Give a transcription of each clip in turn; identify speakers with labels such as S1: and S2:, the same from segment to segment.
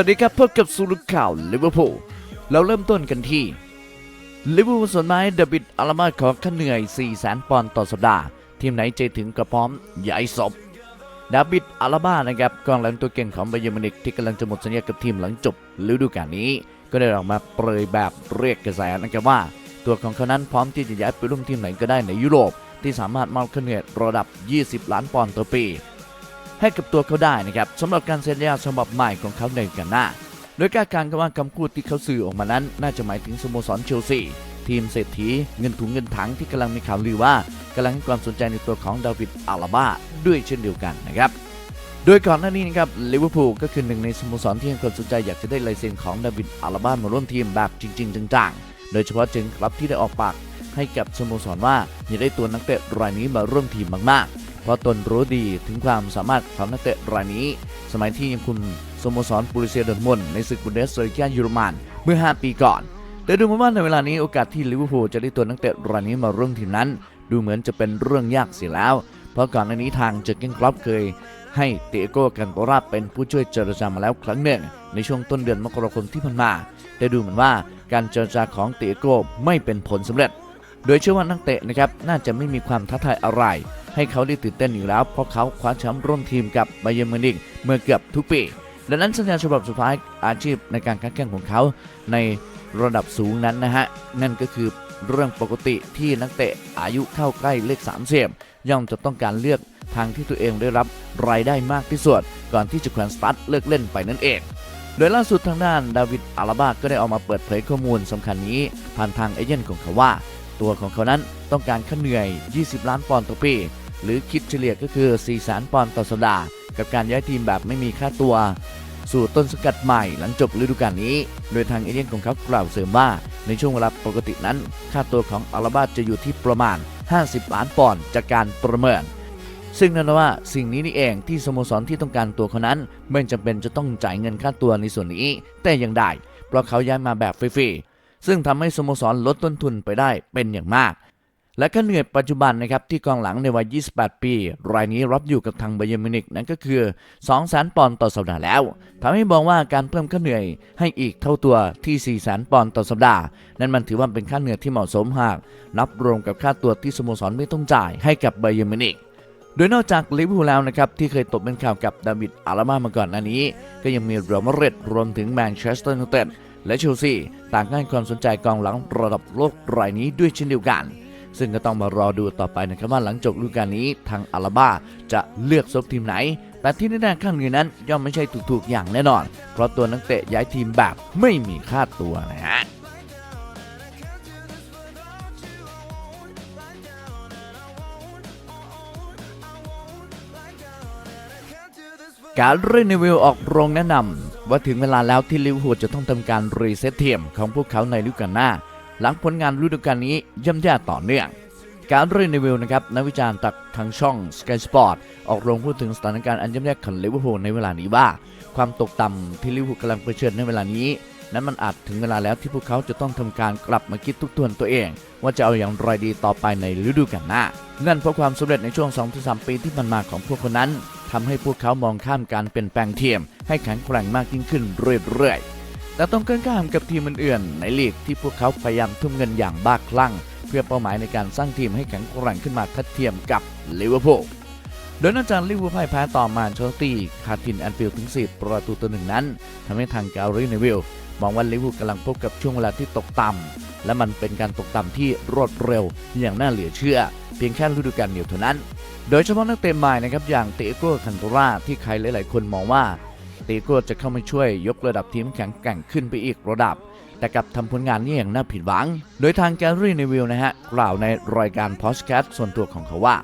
S1: วัสดีครับพบกับสูรุข่าวลิเวอร์พูลเราเริ่มต้นกันที่ลิเวอร์พูลส่วนไม้เดบิดอารามาขอค่าเหนื่อย4แสนปอนด์ต่อสัปดาห์ ทีมไหนใจถึงกระพร้อมย้ายศพดาบิดอาราบานะครับกองหลังตัวเก่งของไบเยอร์มินิกที่กำลังจะหมดสัญญากับทีมหลังจบฤดูกาลนี้ ก็ได้ออกมาเปรยแบบเรียกกระแสนะครับว่า ตัวของเขานั้นพร้อมที่จะย้ายไปร่วมทีมไหนก็ได้ในยุโรป ที่สามารถมอบค่าเหนื่อยระดับ 20 ล้านปอนด์ต่อปี ให้กับตัวเขาได้นะครับสำหรับการเซ็นสัญญาฉบับใหม่ของเขาในกันหน้า โดยการการกว่าคำพูดที่เขาสื่อออกมานั้น น่าจะหมายถึงสโมสรเชลซีทีมเศรษฐีเงินถุงเงินถังที่กำลังมีข่าวลือว่ากำลังให้ความสนใจในตัวของดาวิดอาราบาด้วยเช่นเดียวกันนะครับโดยก่อนหน้านี้นะครับลิเวอร์พูลก็คือหนึ่งในสโมสรที่ให้ความสนใจอยากจะได้ลายเซ็นของดาวิดอาราบามาร่วมทีมแบบจริง ๆ จังๆ โดยเฉพาะจึงครับที่ได้ออกปากให้กับสโมสรว่าอยากได้ตัวนักเตะรายนี้มาร่วมทีมมากๆ เพราะตนรู้ดีถึงความสามารถของนักเตะรายนี้ สมัยที่ยังคุมสโมสรปูริเซียดอร์มุนในศึกบุนเดสเลีกาเยอรมันเมื่อ 5 ปีก่อน แต่ดูเหมือนว่าในเวลานี้โอกาสที่ลิเวอร์พูลจะได้ตัวนักเตะรายนี้มาร่วมทีมนั้น ดูเหมือนจะเป็นเรื่องยากเสียแล้ว เพราะก่อนหน้านี้ทางเจอร์เกนคลับเคยให้เตโก้กันโตราเป็นผู้ช่วยเจรจามาแล้วครั้งหนึ่ง ในช่วงต้นเดือนมกราคมที่ผ่านมาแต่ดูเหมือนว่าการเจรจาของเตโก้ไม่เป็นผลสำเร็จ โดยเชื่อว่านักเตะนะครับน่าจะไม่มีความท้าทายอะไร ให้เขาได้ตื่นเต้นอยู่แล้ว เพราะเขาคว้าแชมป์ร่วมทีมกับไบเยอร์มิวนิกเมื่อเกือบทุกปีดังนั้นสัญญาฉบับสุดท้ายอาชีพในการค้าแข่งของเขาในระดับสูงนั้นนะฮะ นั่นก็คือเรื่องปกติที่นักเตะอายุเข้าใกล้เลข3เสียมย่อมจะต้องการเลือกทางที่ตัวเองได้รับรายได้มากที่สุดก่อนที่จะแขวนสตาร์ทเลิกเล่นไปนั่นเอง โดยล่าสุดทางด้านดาวิดอาราบาก็ได้ออกมาเปิดเผยข้อมูลสำคัญนี้ ผ่านทางเอเจนต์ของเขาว่า ตัวของเขานั้นต้องการค่าเหนื่อย 20 ล้านปอนด์ต่อปี หรือคิดเฉลี่ยก็คือ4แสนปอนด์ต่อสัปดาห์ กับการย้ายทีมแบบไม่มีค่าตัว สู่ต้นสกัดใหม่หลังจบฤดูกาลนี้ โดยทางเอเจนต์ของเขากล่าวเสริมว่า ในช่วงเวลาปกตินั้น ค่าตัวของอาราบาจะอยู่ที่ประมาณ 50 ล้านปอนด์จากการประเมินซึ่งนั่นว่าสิ่งนี้นี่เองที่สโมสรที่ต้องการตัวเขานั้น ไม่จำเป็นจะต้องจ่ายเงินค่าตัวในส่วนนี้ แต่อย่างใดเพราะเขาย้ายมาแบบฟรีๆซึ่งทำให้สโมสรลดต้นทุนไปได้เป็นอย่างมาก และค่าเหนื่อยปัจจุบันนะครับที่กองหลังในวัย 28 ปี รายนี้รับอยู่กับทางไบเยอร์มินิกนั่นก็คือ 2 แสนปอนด์ต่อสัปดาห์แล้วทำให้มองว่าการเพิ่มค่าเหนื่อยให้อีกเท่าตัวที่ 4 แสนปอนด์ต่อสัปดาห์ นั่นมันถือว่าเป็นค่าเหนื่อยที่เหมาะสมหากนับรวมกับค่าตัวที่สโมสรไม่ต้องจ่ายให้กับไบเยอร์มินิกโดยนอกจากลิเวอร์พูลแล้วนะครับ ที่เคยตกเป็นข่าวกับดาวิดอารามามาก่อนหน้านี้ ก็ยังมีเรอัลมาดริดรวมถึงแมนเชสเตอร์ยูไนเต็ดและเชลซีต่างก็ให้ความสนใจกองหลังระดับโลกรายนี้ด้วยเช่นเดียวกัน ซึ่งก็ต้องมารอดูต่อไปนะครับว่าหลังจบฤดูกาลนี้ทางอาราบาจะเลือกซบทีมไหน แต่ที่แน่ๆข้างเงินนั้นย่อมไม่ใช่ถูกๆอย่างแน่นอน เพราะตัวนักเตะย้ายทีมแบบไม่มีค่าตัวนะฮะการเรนวิวออกโรงแนะนำว่าถึงเวลาแล้วที่ลิเวอร์พูลจะต้องทำการรีเซ็ตทีมของพวกเขาในฤดูกาลหน้า หลังผลงานฤดูกาลนี้ย่ำแย่ต่อเนื่อง การเรนวิวนะครับนักวิจารณ์จากทางช่อง Sky Sport ออกโรงพูดถึงสถานการณ์อันย่ำแย่ของลิเวอร์พูลในเวลานี้ว่า ความตกต่ำที่ลิเวอร์พูลกำลังเผชิญในเวลานี้ นั้นมันอาจถึงเวลาแล้วที่พวกเขาจะต้องทำการกลับมาคิดทุกทวนตัวเอง ว่าจะเอาอย่างไรดีต่อไปในฤดูกาลหน้านั่นเพราะความสำเร็จในช่วง 2-3 ปีที่ผ่านมาของพวกคนนั้นทำให้พวกเขามองข้ามการเปลี่ยนแปลงทีมให้แข็งแกร่งมากยิ่งขึ้นเรื่อยๆ แต่ต้องเกินข้ามกับทีมอื่นๆในลีกที่พวกเขาพยายามทุ่มเงินอย่างบ้าคลั่ง เพื่อเป้าหมายในการสร้างทีมให้แข็งแกร่งขึ้นมาทัดเทียมกับลิเวอร์พูลโดยนอกจากลิเวอร์พูลพ่ายแพ้ต่อมานเชลซีคาทินแอนฟิลด์ถึง10ประตูต่อหนึ่งนั้นทำให้ทางการีเนวิลมองว่าลิเวอร์พูลกำลังพบกับช่วงเวลาที่ตกต่ำและมันเป็นการตกต่ำที่รวดเร็วอย่างน่าเหลือเชื่อ เพียงแค่ฤดูกาลเดียวเท่านั้น โดยเฉพาะนักเตะใหม่นะครับอย่างเตโก้คันโตราที่ใครหลาย ๆ คนมองว่า ตโก้จะเข้ามาช่วยยกระดับทีมแข็งแกร่งขึ้นไปอีกระดับ แต่กับทำผลงานนี่อย่างน่าผิดหวัง โดยทางแกลลี่ในวิวนะฮะกล่าวในรายการพอสแคสส่วนตัวของเขาว่า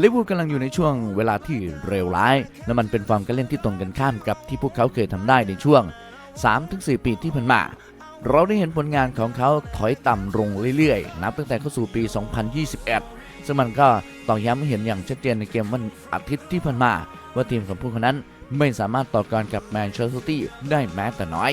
S1: ลิเวอร์พูลกำลังอยู่ในช่วงเวลาที่เร็วร้าย และมันเป็นฟอร์มการเล่นที่ตรงกันข้ามกับที่พวกเขาเคยทำได้ในช่วง 3-4 ปีที่ผ่านมา เราได้เห็นผลงานของเขาถอยต่ำลงเรื่อยๆ นับตั้งแต่เข้าสู่ปี 2021 ซึ่งมันก็ต้องย้ำให้เห็นอย่างชัดเจนในเกมวันอาทิตย์ที่ผ่านมา ว่าทีมของพวกเขานั้น ไม่สามารถต่อกรกับแมนเชสเตอร์ซิตี้ได้แม้แต่น้อย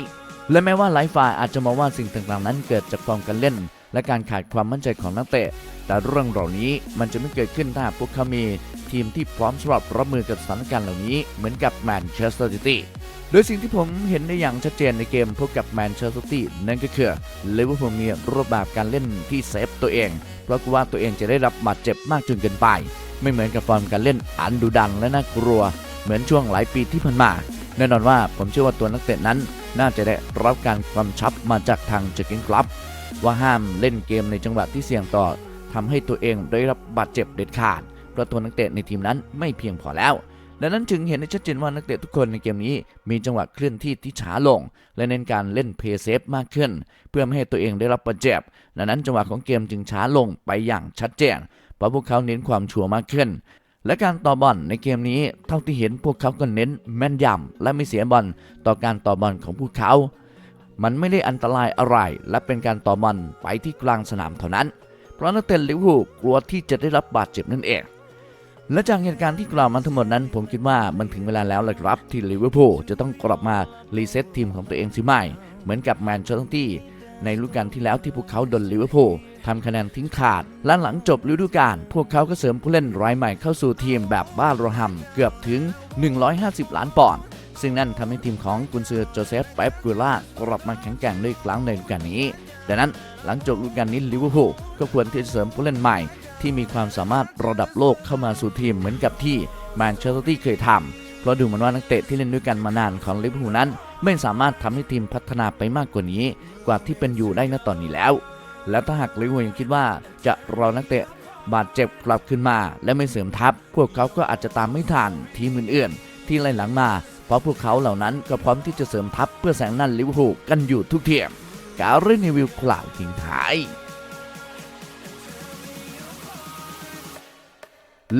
S1: และแม้ว่าหลายฝ่ายอาจจะมองว่าสิ่งต่างๆนั้นเกิดจากฟอร์มการเล่น และการขาดความมั่นใจของนักเตะ แต่เรื่องเหล่านี้มันจะไม่เกิดขึ้นถ้าพวกเขามีทีมที่พร้อมสำหรับรับมือกับสถานการณ์เหล่านี้เหมือนกับแมนเชสเตอร์ซิตี้โดยสิ่งที่ผมเห็นได้อย่างชัดเจนในเกมพบกับแมนเชสเตอร์ซิตี้นั่นก็คือเลเวอร์พูลมีรูปแบบการเล่นที่เซฟตัวเอง เพราะกลัวว่าตัวเองจะได้รับบาดเจ็บมากจนเกินไป ไม่เหมือนกับฟอร์มการเล่นอันดุดันและน่ากลัว เหมือนช่วงหลายปีที่ผ่านมาแน่นอนว่าผมเชื่อว่าตัวนักเตะนั้น น่าจะได้รับการกำชับมาจากทางเจอร์เกนคลับ ว่าห้ามเล่นเกมในจังหวะที่เสี่ยงต่อทำให้ตัวเองได้รับบาดเจ็บเด็ดขาดเพราะตัวนักเตะในทีมนั้นไม่เพียงพอแล้วดังนั้นจึงเห็นได้ชัดเจนว่านักเตะทุกคนในเกมนี้ มีจังหวะเคลื่อนที่ที่ช้าลง และเน้นการเล่นเพย์เซฟมากขึ้น เพื่อไม่ให้ตัวเองได้รับบาดเจ็บดังนั้นจังหวะของเกมจึงช้าลงไปอย่างชัดเจนเพราะพวกเขาเน้นความชัวร์มากขึ้น และการต่อบอลในเกมนี้เท่าที่เห็นพวกเขาก็เน้นแม่นยำและไม่เสียบอลต่อการต่อบอลของพวกเขา มันไม่ได้อันตรายอะไร และเป็นการต่อบอลไปที่กลางสนามเท่านั้น เพราะนักเตะลิเวอร์พูลกลัวที่จะได้รับบาดเจ็บนั่นเอง และจากเหตุการณ์ที่กล่าวมาทั้งหมดนั้น ผมคิดว่ามันถึงเวลาแล้วแหละครับที่ลิเวอร์พูลจะต้องกลับมารีเซ็ตทีมของตัวเองสิไม่เหมือนกับแมนเชสเตอร์ซิตี้ในฤดูกาลที่แล้วที่พวกเขาโดนลิเวอร์พูล ทำคะแนนทิ้งขาด และหลังจบฤดูกาลพวกเขาก็เสริมผู้เล่นรายใหม่เข้าสู่ทีมแบบบ้าระหำเกือบถึง 150 ล้านปอนด์ซึ่งนั่นทำให้ทีมของกุนซือโจเซฟเป๊ปกูล่ากลับมาแข็งแกร่งได้อีกครั้งในฤดูกาลนี้ดังนั้นหลังจบฤดูกาลนี้ลิเวอร์พูลก็ควรที่จะเสริมผู้เล่นใหม่ ที่มีความสามารถระดับโลกเข้ามาสู่ทีมเหมือนกับที่แมนเชสเตอร์ตี้เคยทำเพราะดูเหมือนว่านักเตะที่เล่นด้วยกันมานานของลิเวอร์พูลนั้น ไม่สามารถทำให้ทีมพัฒนาไปมากกว่านี้ กว่าที่เป็นอยู่ได้ณตอนนี้แล้ว แล้วถ้าหากลิเวอร์พูลยังคิดว่าจะรอนักเตะบาดเจ็บกลับขึ้นมา และไม่เสริมทัพ พวกเขาก็อาจจะตามไม่ทันทีมอื่นๆที่ไล่หลังมา เพราะพวกเขาเหล่านั้นก็พร้อมที่จะเสริมทัพเพื่อแสงนั่นลิเวอร์พูลกันอยู่ทุกเทียมการเรนวิวกล่าวทิ้งท้าย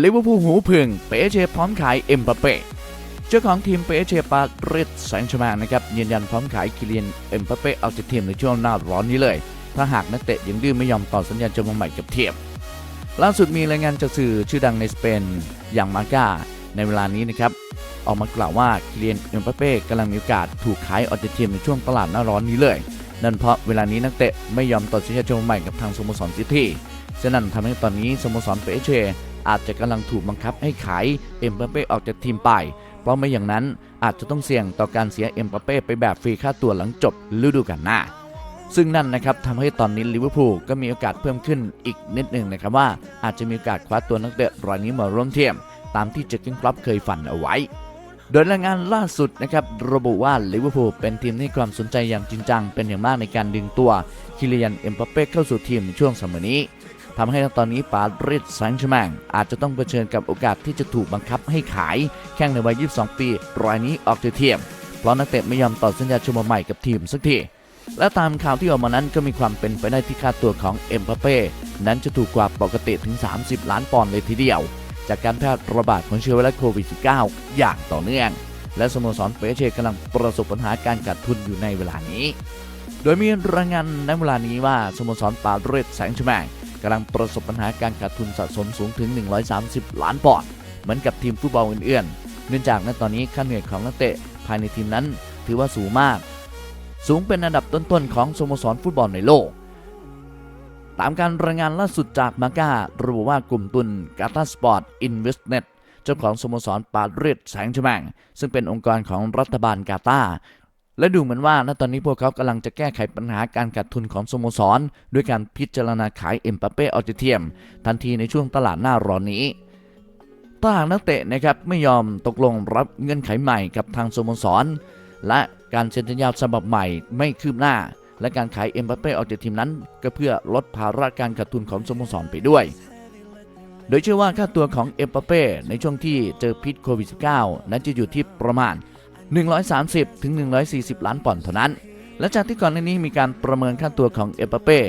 S1: ลิเวอร์พูลหูพึ่งเปเชพร้อมขายเอ็มบัปเป้เจ้าของทีมเปเชปารีสแซงชมงนะครับยืนยันพร้อมขายคิเลียนเอ็มบัปเป้เอาจากทีมในช่วงหน้าร้อนนี้เลย ถ้าหากนักเตะยังดื้อไม่ยอมต่อสัญญาจมใหม่กับเทียบ ล่าสุดมีรายงานจากสื่อชื่อดังในสเปนอย่างมาก้าในเวลานี้นะครับออกมากล่าวว่าคิเลียนเอ็มบัปเป้กำลังมีโอกาสถูกขายออกจากทีมในช่วงตลาดหน้าร้อนนี้เลย นั่นเพราะเวลานี้นักเตะไม่ยอมต่อสัญญาจมใหม่กับทางสโมสรซิตี้ฉะนั้นทำให้ตอนนี้สโมสรเปเชอาจจะกำลังถูกบังคับให้ขายเอ็มบัปเป้ออกจากทีมไป เพราะไม่อย่างนั้นอาจจะต้องเสี่ยงต่อการเสียเอ็มบัปเป้ไปแบบฟรีค่าตัวหลังจบฤดูกาลหน้า ซึ่งนั่นนะครับทำให้ตอนนี้ลิเวอร์พูลก็มีโอกาสเพิ่มขึ้นอีกนิดหนึ่งนะครับว่าอาจจะมีโอกาสคว้าตัวนักเตะรายนี้มาร่วมเทียม ตามที่เจอร์เกนคลับเคยฝันเอาไว้ โดยรายงานล่าสุดนะครับระบุว่าลิเวอร์พูลเป็นทีมที่ความสนใจอย่างจริงจัง เป็นอย่างมากในการดึงตัวคิเลียนเอ็มบัปเป้เข้าสู่ทีมในช่วงสมัยนี้ทำให้ตอนนี้ปารีสแซงต์แชร์แมงอาจจะต้องเผชิญกับโอกาสที่จะถูกบังคับให้ขายแข่งในวัย 22 ปีรายนี้ออกจากทีมเพราะนักเตะไม่ยอมต่อสัญญาชั่วโมงใหม่กับทีมสักที และตามข่าวที่ออกมานั้นก็มีความเป็นไปได้ที่ค่าตัวของเอ็มบัปเป้นั้นจะถูกกว่าปกติถึง 30 ล้านปอนด์เลยทีเดียว จากการแพร่ระบาดของเชื้อไวรัสโควิด -19 อย่างต่อเนื่อง และสโมสรเปเชกำลังประสบปัญหาการขาดทุนอยู่ในเวลานี้ โดยมีรายงานในเวลานี้ว่าสโมสรปารีสแซงแชร์แมงกำลังประสบปัญหาการขาดทุนสะสมสูงถึง 130 ล้านปอนด์เหมือนกับทีมฟุตบอลอื่นๆ เนื่องจากในตอนนี้ค่าเหนื่อยของนักเตะภายในทีมนั้นถือว่าสูงมาก สูงเป็นอันดับต้นๆของสโมสรฟุตบอลในโลก ตามการรายงานล่าสุดจากมาก้าระบุว่ากลุ่มทุนกาตาสปอร์ตอินเวสเน็ตเจ้าของสโมสรปารีสแซงชแมงซึ่งเป็นองค์กรของรัฐบาลกาตาและดูเหมือนว่าณตอนนี้พวกเขากำลังจะแก้ไขปัญหาการขาดทุนของสโมสร ด้วยการพิจารณาขายเอ็มบัปเป้ออกจากทียม ทันทีในช่วงตลาดหน้าร้อนนี้ถ้าหากนักเตะนะครับไม่ยอมตกลงรับเงื่อนไขใหม่กับทางสโมสร และการเซ็นสัญญาฉบับใหม่ไม่คืบหน้า และการขายเอ็มบัปเป้ออกจากทีมนั้น ก็เพื่อลดภาระการขาดทุนของสโมสรไปด้วย โดยเชื่อว่าค่าตัวของเอ็มบัปเป้ในช่วงที่เจอพิษโควิด -19 นั้นจะอยู่ที่ประมาณ 130ถึง140 ล้านปอนด์เท่านั้นและจากที่ก่อนหน้านี้มีการประเมินค่าตัวของเอ็มบัปเป้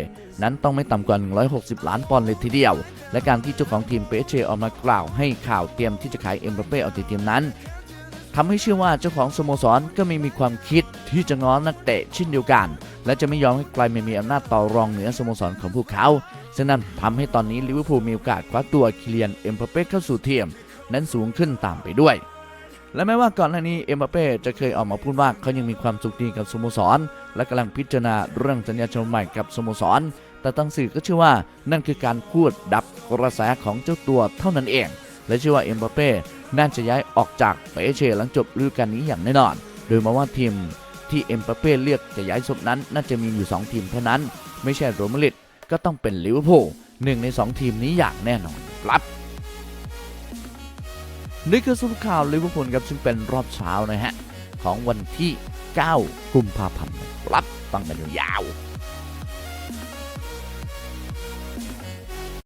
S1: นั้นต้องไม่ต่ำกว่า 160 ล้านปอนด์เลยทีเดียว และการที่เจ้าของทีมเปเชออกมากล่าวให้ข่าวเตรียมที่จะขายเอ็มบัปเป้ออกจากทีมนั้น ทำให้เชื่อว่าเจ้าของสโมสรก็ไม่มีความคิดที่จะง้อนักเตะเช่นเดียวกัน และจะไม่ยอมให้ใครไม่มีอำนาจต่อรองเหนือสโมสรของพวกเขาซึ่งนั่นทำให้ตอนนี้ลิเวอร์พูลมีโอกาสคว้าตัวคิเลียนเอ็มบัปเป้เข้าสู่ทีมนั้นสูงขึ้นตามไปด้วย และแม้ว่าก่อนหน้านี้เอ็มบัปเป้จะเคยออกมาพูดว่าเขายังมีความสุขดีกับสโมสร และกำลังพิจารณาเรื่องสัญญาฉบับใหม่กับสโมสร แต่ตั้งสื่อก็เชื่อว่านั่นคือการพูดดับกระแสของเจ้าตัวเท่านั้นเอง และเชื่อว่าเอ็มบัปเป้ น่าจะย้ายออกจากเปเช่หลังจบฤดูกาลนี้อย่างแน่นอน โดยมาว่าทีมที่เอ็มปาเป้เลือกจะย้ายศพนั้น น่าจะมีอยู่ 2 ทีมเท่านั้น ไม่ใช่โรอัลมาดริดก็ต้องเป็นลิเวอร์พูลหนึ่งใน 2 ทีมนี้อย่างแน่นอนครับนี่คือสุปข่าวลิเวอร์พูลครับซึ่งเป็นรอบเช้านะฮะ ของวันที่ 9 กุมภาพันธ์ครับฟังกันยาว